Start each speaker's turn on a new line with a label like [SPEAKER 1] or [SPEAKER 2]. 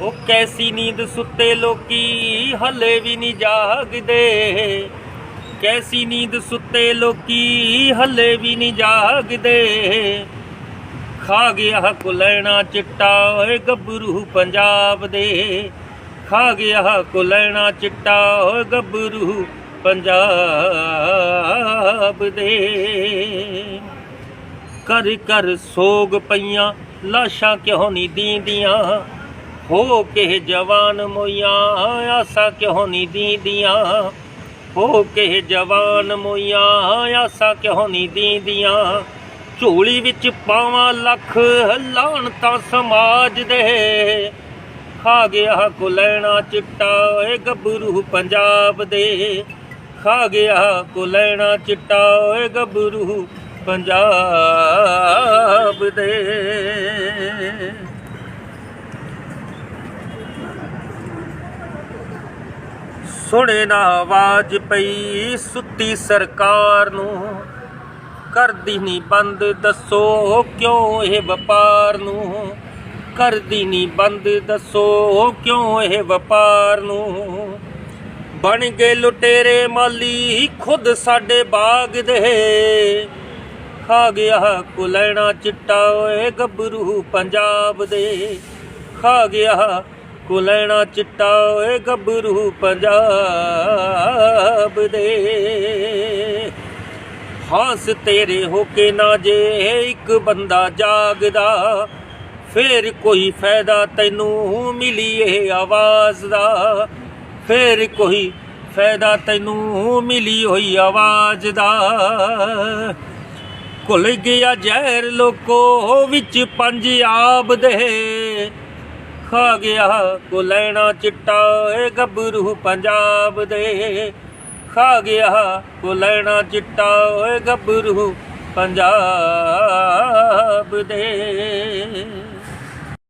[SPEAKER 1] ਉਹ ਕੈਸੀ ਨੀਂਦ ਸੁੱਤੇ ਲੋਕੀ ਹੱਲੇ ਵੀ ਨਹੀਂ ਜਾਗਦੇ। ਕੈਸੀ ਨੀਂਦ ਸੁੱਤੇ ਲੋਕੀ ਹੱਲੇ ਵੀ ਨਹੀਂ ਜਾਗਦੇ। ਖਾ ਗਿਆ ਕੁਲੈਣਾ ਚਿੱਟਾ ਓਏ ਗੱਭਰੂ ਪੰਜਾਬ ਦੇ। ਖਾ ਗਿਆ ਕੁਲੈਣਾ ਚਿੱਟਾ ਓਏ ਗੱਭਰੂ ਪੰਜਾਬ ਦੇ। ਕਰ ਕਰ ਸੋਗ ਪਈਆਂ, ਲਾਸ਼ਾਂ ਕਿਉਂ ਨਹੀਂ ਦੀਂਦੀਆਂ? ਹੋ ਕੇ ਜਵਾਨ ਮੋਈਆਂ, ਆਸਾ ਕਿਉਂ ਨਹੀਂ ਦੀਂਦੀਆਂ? ਹੋ ਕੇ ਜਵਾਨ ਮੋਈਆਂ, ਆਸਾ ਕਿਉਂ ਨਹੀਂ ਦੀਂਦੀਆਂ? ਝੋਲੀ ਵਿੱਚ ਪਾਵਾਂ ਲੱਖ ਲਾਣ ਤਾਂ ਸਮਾਜ ਦੇ। ਖਾ ਗਿਆ ਕੁਲੈਣਾ ਚਿੱਟਾ ਓਏ ਗੱਭਰੂ ਪੰਜਾਬ ਦੇ। ਖਾ ਗਿਆ ਕੁਲੈਣਾ ਚਿੱਟਾ ਓਏ ਗੱਭਰੂ ਪੰਜਾਬ ਦੇ। ਸੁਣੇ ਨਾ ਆਵਾਜ਼ ਪਈ, ਸੁੱਤੀ ਸਰਕਾਰ ਨੂੰ। ਕਰਦੀ ਨਹੀਂ ਬੰਦ, ਦੱਸੋ ਕਿਉਂ ਇਹ ਵਪਾਰ ਨੂੰ? ਕਰਦੀ ਨਹੀਂ ਬੰਦ, ਦੱਸੋ ਕਿਉਂ ਇਹ ਵਪਾਰ ਨੂੰ? ਬਣ ਗਏ ਲੁਟੇਰੇ ਮਾਲੀ, ਖੁਦ ਸਾਡੇ ਬਾਗ ਦੇ। ਖਾ ਗਿਆ ਕੁਲੈਣਾ ਚਿੱਟਾ ਓਏ ਗੱਭਰੂ ਪੰਜਾਬ ਦੇ। ਖਾ ਗਿਆ ਕੁਲੈਣਾ ਚਿੱਟਾ ਓਏ ਗੱਭਰੂ ਪੰਜਾਬ ਦੇ। ਹਾਸ ਤੇਰੇ ਹੋ ਕੇ ਨਾ ਜੇ, ਇੱਕ ਬੰਦਾ ਜਾਗਦਾ, ਫੇਰ ਕੋਈ ਫਾਇਦਾ ਤੈਨੂੰ ਮਿਲੀ ਇਹ ਆਵਾਜ਼ ਦਾ। ਫੇਰ ਕੋਈ ਫਾਇਦਾ ਤੈਨੂੰ ਮਿਲੀ ਹੋਈ ਆਵਾਜ਼ ਦਾ। ਘੁਲ ਗਿਆ ਜ਼ਹਿਰ ਲੋਕੋ ਵਿੱਚ ਪੰਜ ਆਬ ਦੇ। ਖਾ ਗਿਆ ਕੁਲੈਣਾ ਚਿੱਟਾ, ਏ ਗੱਭਰੂ ਪੰਜਾਬ ਦੇ। ਖਾ ਗਿਆ, ਕੋ ਲੈਣਾ ਚਿੱਟਾ ਓਏ ਗੱਭਰੂ ਪੰਜਾਬ ਦੇ।